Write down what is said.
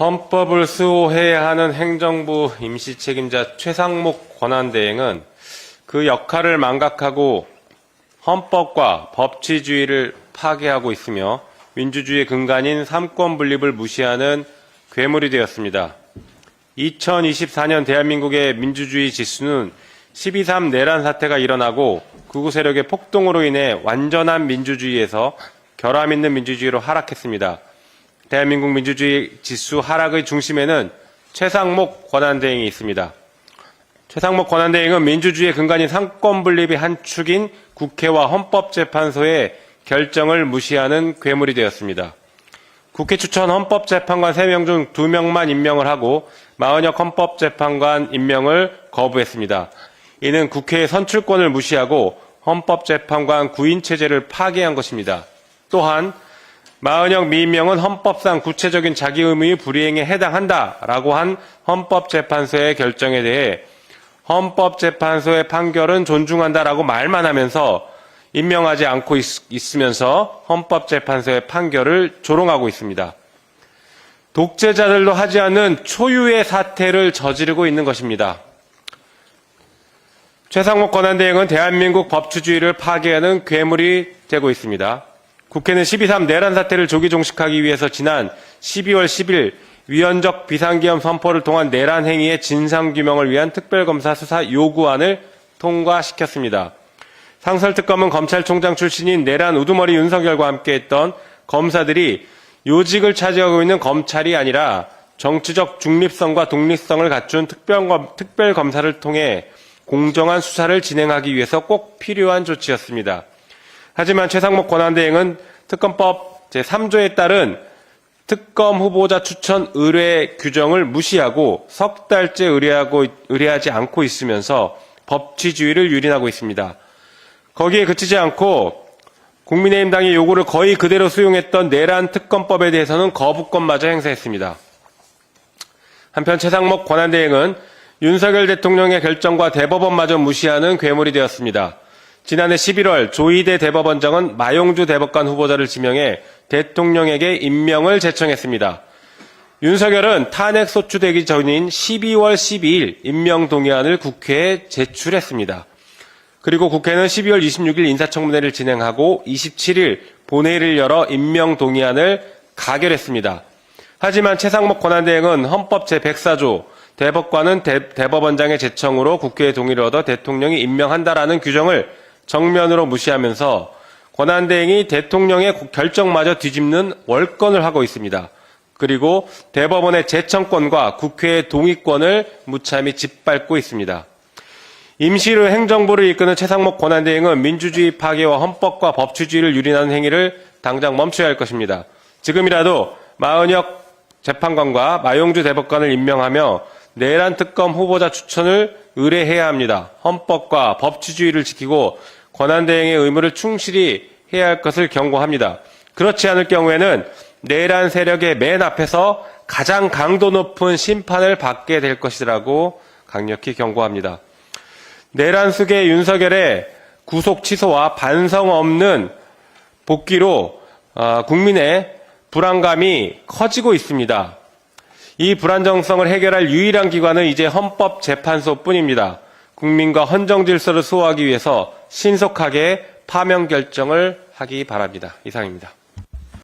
헌법을 수호해야 하는 행정부 임시 책임자 최상목 권한대행은 그 역할을 망각하고 헌법과 법치주의를 파괴하고 있으며 민주주의의 근간인 삼권 분립을 무시하는 괴물이 되었습니다. 2024년 대한민국의 민주주의 지수는 12.3 내란 사태가 일어나고 극우 세력의 폭동으로 인해 완전한 민주주의에서 결함 있는 민주주의로 하락했습니다. 대한민국 민주주의 지수 하락의 중심에는 최상목 권한대행이 있습니다. 최상목 권한대행은 민주주의의 근간인 상권 분립의 한 축인 국회와 헌법재판소의 결정을 무시하는 괴물이 되었습니다. 국회 추천 헌법재판관 3명 중 2명만 임명을 하고 마은혁 헌법재판관 임명을 거부했습니다. 이는 국회의 선출권을 무시하고 헌법재판관 구인 체제를 파괴한 것입니다. 또한 마은혁 미임명은 헌법상 구체적인 자기 의무의 불이행에 해당한다라고 한 헌법재판소의 결정에 대해 헌법재판소의 판결은 존중한다라고 말만 하면서 임명하지 않고 있, 으면서 헌법재판소의 판결을 조롱하고 있습니다. 독재자들도 하지 않는 초유의 사태를 저지르고 있는 것입니다. 최상목 권한대행은 대한민국 법치주의를 파괴하는 괴물이 되고 있습니다. 국회는 12.3 내란 사태를 조기 종식하기 위해서 지난 12월 10일 위헌적 비상기험 선포를 통한 내란 행위의 진상규명을 위한 특별검사 수사 요구안을 통과시켰습니다. 상설특검은 검찰총장 출신인 내란 우두머리 윤석열과 함께했던 검사들이 요직을 차지하고 있는 검찰이 아니라 정치적 중립성과 독립성을 갖춘 특별검, 특별검사를 통해 공정한 수사를 진행하기 위해서 꼭 필요한 조치였습니다. 하지만 최상목 권한대행은 특검법 제3조에 따른 특검 후보자 추천 의뢰 규정을 무시하고 석 달째 의뢰하고, 의뢰하지 않고 있으면서 법치주의를 유린하고 있습니다. 거기에 그치지 않고 국민의힘 당의 요구를 거의 그대로 수용했던 내란 특검법에 대해서는 거부권마저 행사했습니다. 한편 최상목 권한대행은 윤석열 대통령의 결정과 대법원마저 무시하는 괴물이 되었습니다. 지난해 11월 조희대 대법원장은 마용주 대법관 후보자를 지명해 대통령에게 임명을 제청했습니다. 윤석열은 탄핵 소추되기 전인 12월 12일 임명 동의안을 국회에 제출했습니다. 그리고 국회는 12월 26일 인사청문회를 진행하고 27일 본회의를 열어 임명 동의안을 가결했습니다. 하지만 최상목 권한대행은 헌법 제104조 대법관은 대, 법원장의 제청으로 국회의 동의를 얻어 대통령이 임명한다라는 규정을 정면으로 무시하면서 권한대행이 대통령의 결정마저 뒤집는 월권을 하고 있습니다. 그리고 대법원의 제청권과 국회의 동의권을 무참히 짓밟고 있습니다. 임시로 행정부를 이끄는 최상목 권한대행은 민주주의 파괴와 헌법과 법치주의를 유린하는 행위를 당장 멈춰야 할 것입니다. 지금이라도 마은혁 재판관과 마용주 대법관을 임명하며 내란 특검 후보자 추천을 의뢰해야 합니다. 헌법과 법치주의를 지키고 권한대행의 의무를 충실히 해야 할 것을 경고합니다. 그렇지 않을 경우에는 내란 세력의 맨 앞에서 가장 강도 높은 심판을 받게 될 것이라고 강력히 경고합니다. 내란 속의 윤석열의 구속 취소와 반성 없는 복귀로 어, 국민의 불안감이 커지고 있습니다. 이 불안정성을 해결할 유일한 기관은 이제 헌법재판소뿐입니다. 국민과 헌정 질서를 수호하기 위해서 신속하게 파면 결정을 하기 바랍니다. 이상입니다.